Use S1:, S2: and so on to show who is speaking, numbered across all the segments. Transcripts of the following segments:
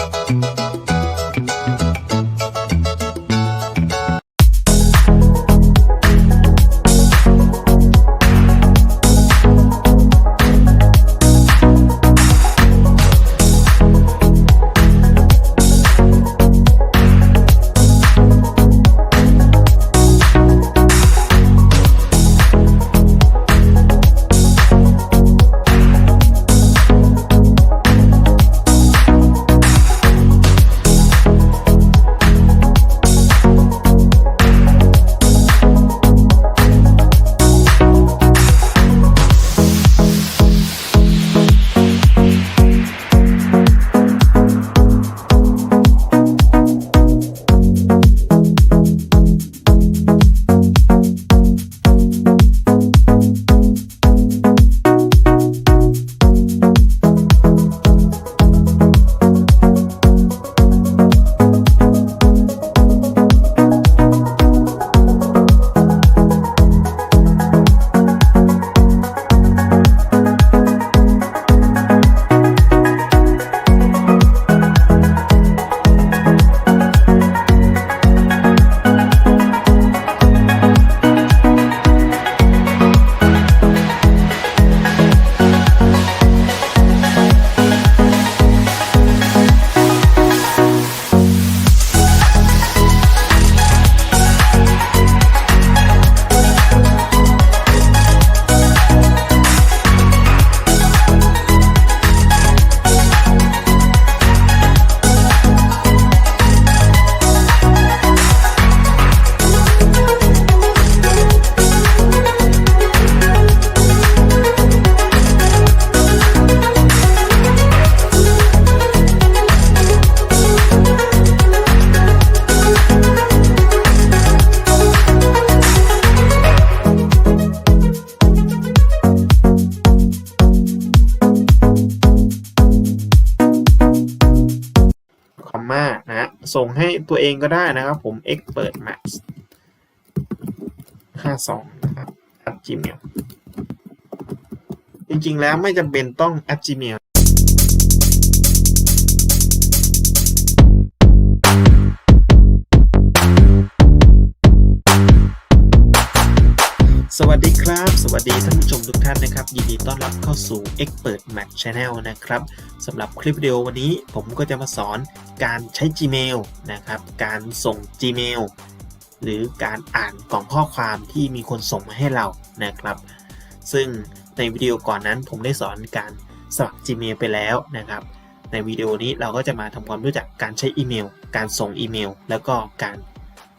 S1: Thank you. มานะฮะส่งให้ตัวเองก็ได้นะครับผม x เปิด max 52 นะครับ at gmail จริงๆแล้วไม่จำเป็นต้อง at gmail ต้อนรับเข้าสู่ Expert Mac Channel นะครับสำหรับคลิปวิดีโอวันนี้ผมก็จะมาสอนการใช้ Gmail นะครับ การส่ง Gmail หรือการอ่านกล่องข้อความที่มีคนส่งมาให้เรานะครับ ซึ่งในวิดีโอก่อนนั้นผมได้สอนการสมัคร Gmail ไปแล้วนะครับ ในวิดีโอนี้เราก็จะมาทำความรู้จักการใช้อีเมล การส่งอีเมล แล้วก็การ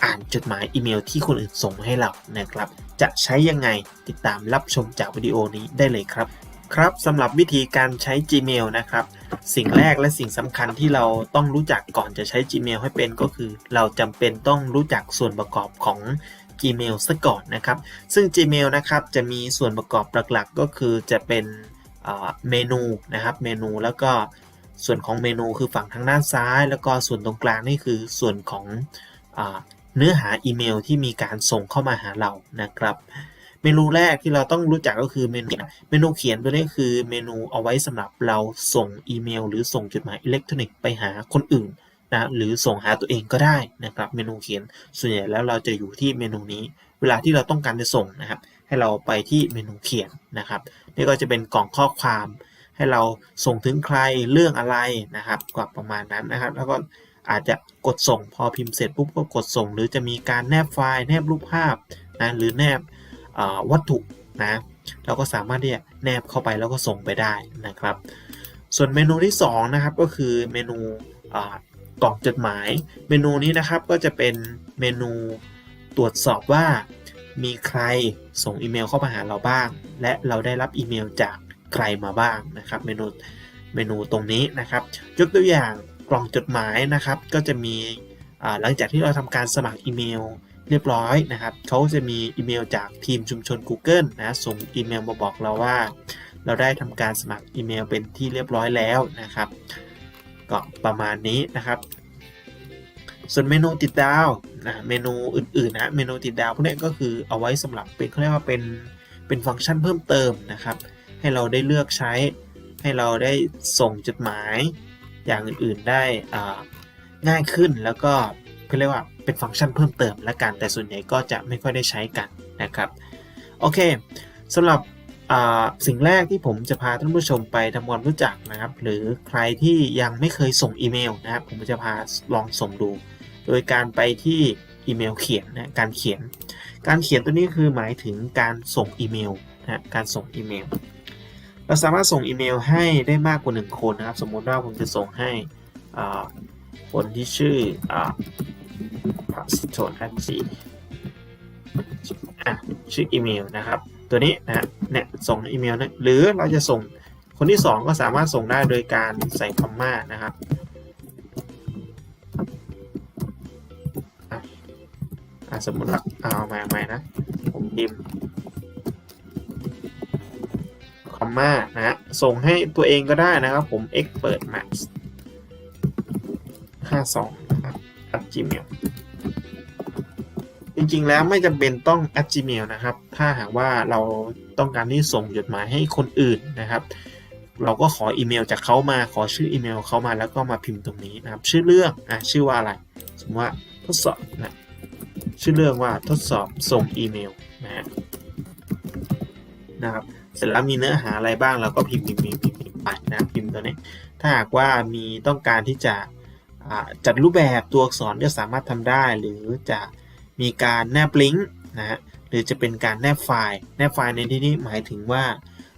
S1: อ่านจดหมายอีเมลที่คนอื่นส่งมาให้เรานะครับ จะใช้ยังไงติดตามรับชมจากวิดีโอนี้ได้เลยครับ ครับสำหรับวิธีการใช้ Gmail นะครับ สิ่งแรกและสิ่งสำคัญที่เราต้องรู้จักก่อนจะใช้ Gmail ให้เป็นก็คือ เราจำเป็นต้องรู้จักส่วนประกอบของ Gmail ซะก่อนนะครับ ซึ่ง Gmail นะครับจะมีส่วนประกอบหลักๆ ก็คือจะเป็นเมนูนะครับ เมนูแล้วก็ส่วนของเมนูคือฝั่งทางด้านซ้าย แล้วก็ส่วนตรงกลางนี่คือส่วนของ เนื้อหาอีเมลที่มีการส่งเข้ามาหาเรานะครับ เมนูแรกที่เราต้องรู้จักก็คือเมนูเมนูเขียนตัวนี้คือเมนูเอาไว้สำหรับเราส่งอีเมล หรือส่งจดหมายอิเล็กทรอนิกส์ไปหาคนอื่นนะหรือส่งหาตัวเองก็ได้นะครับ เมนูเขียนส่วนใหญ่แล้วเราจะอยู่ที่เมนูนี้ เวลาที่เราต้องการจะส่งนะครับ ให้เราไปที่เมนูเขียนนะครับนี่ก็จะเป็นกล่องข้อความ ให้เราส่งถึงใครเรื่องอะไรนะครับกว่าประมาณนั้นนะครับ แล้วก็ อาจจะกดส่งพอพิมพ์เสร็จปุ๊บก็กดส่ง หรือจะมีการแนบไฟล์แนบรูปภาพนะหรือแนบวัตถุนะเราก็สามารถที่จะแนบเข้าไปแล้วก็ส่งไปได้นะครับ ส่วนเมนูที่2นะครับก็คือเมนูกล่องจดหมาย เมนูนี้นะครับก็จะเป็นเมนูตรวจสอบว่ามีใครส่งอีเมลเข้ามาหาเราบ้าง และเราได้รับอีเมลจากใครมาบ้างนะครับ เมนูเมนูตรงนี้นะครับ ยกตัวอย่าง กล่องจดหมายนะครับ ก็จะมีหลังจากที่เราทำการสมัครอีเมลเรียบร้อยนะครับเขาจะมีอีเมลจากทีมชุมชน Google นะส่งอีเมลมาบอกเราว่า เราได้ทำการสมัครอีเมลเป็นที่เรียบร้อยแล้วนะครับ ก็ประมาณนี้นะครับ ส่วนเมนูติดดาวนะเมนูอื่นๆนะเมนูติดดาวพวกนี้ก็คือเอาไว้สำหรับเป็นเขาเรียกว่าเป็นเป็นฟังก์ชันเพิ่มเติมนะครับ ให้เราได้เลือกใช้ให้เราได้ส่งจดหมาย อย่างอื่นๆได้ง่ายขึ้นแล้วก็เขาเรียกว่าเป็นฟังก์ชันเพิ่มเติมและกัน แต่ส่วนใหญ่ก็จะไม่ค่อยได้ใช้กันนะครับโอเคสำหรับสิ่งแรกที่ผมจะพาท่านผู้ชมไปทำความรู้จักนะครับ หรือใครที่ยังไม่เคยส่งอีเมลนะครับผมจะพาลองส่งดู โดยการไปที่อีเมลเขียนนะการเขียน การเขียนตัวนี้คือหมายถึงการส่งอีเมลนะการส่งอีเมล เราสามารถส่งอีเมลให้ได้มากกว่า 1 คนนะครับ สมมติว่าผมจะส่งให้คนที่ชื่ออ่าพัสโทนอันซีชื่ออีเมลนะครับ ตัวนี้นะเนี่ยส่งอีเมลนะหรือเราจะส่งคนที่ 2 ก็สามารถส่งได้โดยการใส่คอมมานะครับสมมติว่าเอาใหม่ๆนะ ผมพิมพ์ อมมานะฮะส่งให้ตัวเองก็ได้นะครับผม expert max 52นะครับ at gmail จริงๆ แล้วไม่จำเป็นต้อง at gmail นะครับ ถ้าหากว่าเราต้องการที่ส่งจดหมายให้คนอื่นนะครับ เราก็ขออีเมลจากเขามาขอชื่ออีเมลเขามาแล้วก็มาพิมพ์ตรงนี้นะครับ ชื่อเรื่องอะชื่อว่าอะไร สมมติว่าทดสอบนะชื่อเรื่องว่าทดสอบส่งอีเมลนะนะครับ เสร็จแล้วมีเนื้อหาอะไรบ้างเราก็พิมพ์พิมพ์พิมพ์พิมพ์ไปนะพิมพ์ตัวนี้ ถ้าหากว่ามีต้องการที่จะจัดรูปแบบตัวอักษรก็สามารถทำได้ หรือจะมีการแนบลิงก์นะฮะหรือจะเป็นการแนบไฟล์ แนบไฟล์ในที่นี้หมายถึงว่า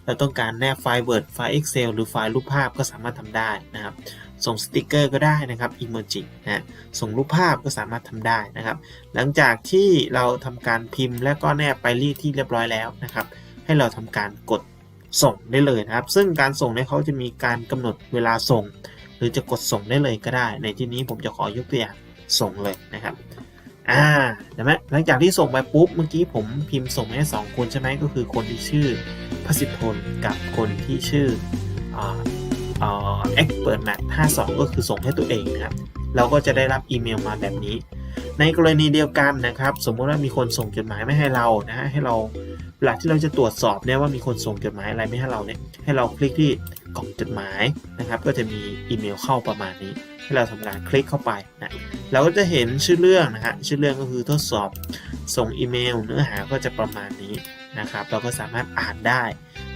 S1: เราต้องการแนบไฟล์ Word ไฟล์ Excel หรือไฟล์รูปภาพก็สามารถทำได้นะครับ ส่งสติกเกอร์ก็ได้นะครับ Emoji นะส่งรูปภาพก็สามารถทำได้นะครับ หลังจากที่เราทำการพิมพ์และก็แนบไปรีดที่เรียบร้อยแล้วนะครับ ให้เราทำการกดส่งได้เลยนะครับ ซึ่งการส่งเนี่ยเขาจะมีการกำหนดเวลาส่ง หรือจะกดส่งได้เลยก็ได้ ในที่นี้ผมจะขอยกตัวอย่างส่งเลยนะครับอ่าเห็นไหมหลังจากที่ส่งไปปุ๊บเมื่อกี้ผมพิมพ์ส่งให้สองคนใช่ไหมก็คือคนที่ชื่อพสิทธพลกับคนที่ชื่อเอ่าอ่า expert mat 52ก็คือส่งให้ตัวเองนะครับเราก็จะได้รับอีเมลมาแบบนี้ ในกรณีเดียวกันนะครับ สมมติว่ามีคนส่งจดหมายไม่ให้เรานะฮะให้เรา เวลาที่เราจะตรวจสอบเนี่ยว่ามีคนส่งจดหมายอะไรไม่ให้เราเนี่ยให้เราคลิกที่กล่องจดหมายนะครับ ก็จะมีอีเมลเข้าประมาณนี้ ให้เราทำการคลิกเข้าไปนะเราก็จะเห็นชื่อเรื่องนะฮะชื่อเรื่องก็คือทดสอบส่งอีเมล เนื้อหาก็จะประมาณนี้นะครับ เราก็สามารถอ่านได้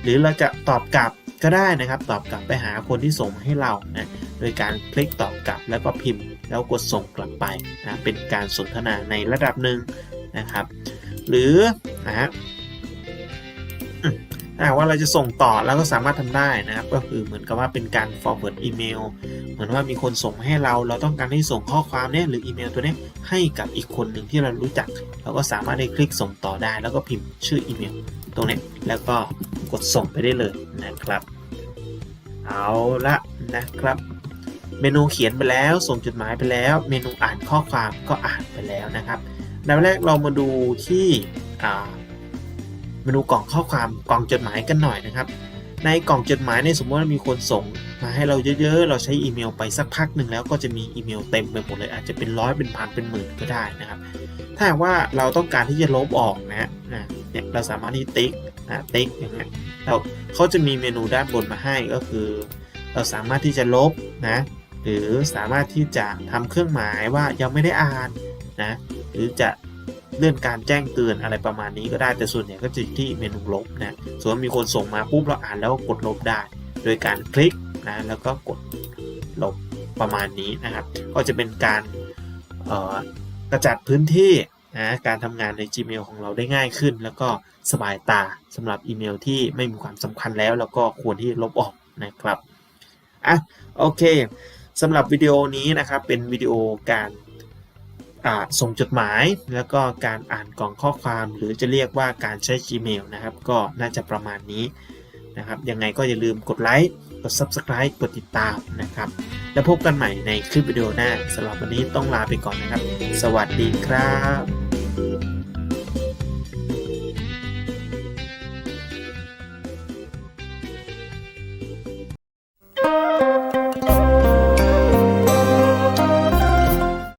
S1: หรือเราจะตอบกลับก็ได้นะครับ ตอบกลับไปหาคนที่ส่งมาให้เรานะโดยการคลิกตอบกลับแล้วก็พิมพ์ แล้วกดส่งกลับไปนะเป็นการสนทนาในระดับหนึ่งนะครับ หรือนะฮะ หากว่าเราจะส่งต่อเราก็สามารถทำได้นะครับ ก็คือเหมือนกับว่าเป็นการ forward อีเมลเหมือนว่ามีคนส่งให้เรา เราต้องการให้ส่งข้อความเนี่ยหรืออีเมลตัวเนี้ยให้กับอีกคนหนึ่งที่เรารู้จัก เราก็สามารถได้คลิกส่งต่อได้ แล้วก็พิมพ์ชื่ออีเมลตรงนี้แล้วก็กดส่งไปได้เลยนะครับ เอาละนะครับ เมนูเขียนไปแล้วส่งจดหมายไปแล้ว เมนูอ่านข้อความก็อ่านไปแล้วนะครับดังแรกเรามาดูที่อ่า เมนูกล่องข้อความกล่องจดหมายกันหน่อยนะครับ ในกล่องจดหมายในสมมติว่ามีคนส่ง มาให้เราเยอะๆ เราใช้อีเมลไปสักพักหนึ่งแล้วก็จะมีอีเมลเต็มไปหมดเลยอาจจะเป็นร้อยเป็นพันเป็นหมื่นก็ได้นะครับ ถ้าหากว่าเราต้องการที่จะลบออกนะนะเนี่ยเราสามารถที่ติ๊กนะติ๊กอย่างเงี้ยเราเขาจะมีเมนูด้านบนมาให้ก็คือ เราสามารถที่จะลบนะหรือสามารถที่จะทำเครื่องหมายว่ายังไม่ได้อ่านนะหรือจะ เลื่อนการแจ้งเตือนอะไรประมาณนี้ก็ได้แต่ส่วนใหญ่ก็จะอยู่ที่เมนูลบนะส่วนมีคนส่งมาปุ๊บเราอ่านแล้วก็กดลบได้ โดยการคลิกนะแล้วก็กดลบประมาณนี้นะครับ ก็จะเป็นการกระจัดพื้นที่นะการทำงานใน Gmail ของเราได้ง่ายขึ้น แล้วก็สบายตาสำหรับอีเมลที่ไม่มีความสำคัญแล้ว แล้วก็ควรที่ลบออกนะครับอะโอเคสำหรับวิดีโอนี้นะครับเป็นวิดีโอการ ส่งจดหมาย แล้วก็การอ่านกล่องข้อความ หรือจะเรียกว่าการใช้ Gmail นะครับ ก็น่าจะประมาณนี้นะครับยังไงก็อย่าลืมกดไลค์กด Subscribe กดติดตามนะครับ แล้วพบกันใหม่ในคลิปวิดีโอหน้าสำหรับวันนี้ต้องลาไปก่อนนะครับ สวัสดีครับ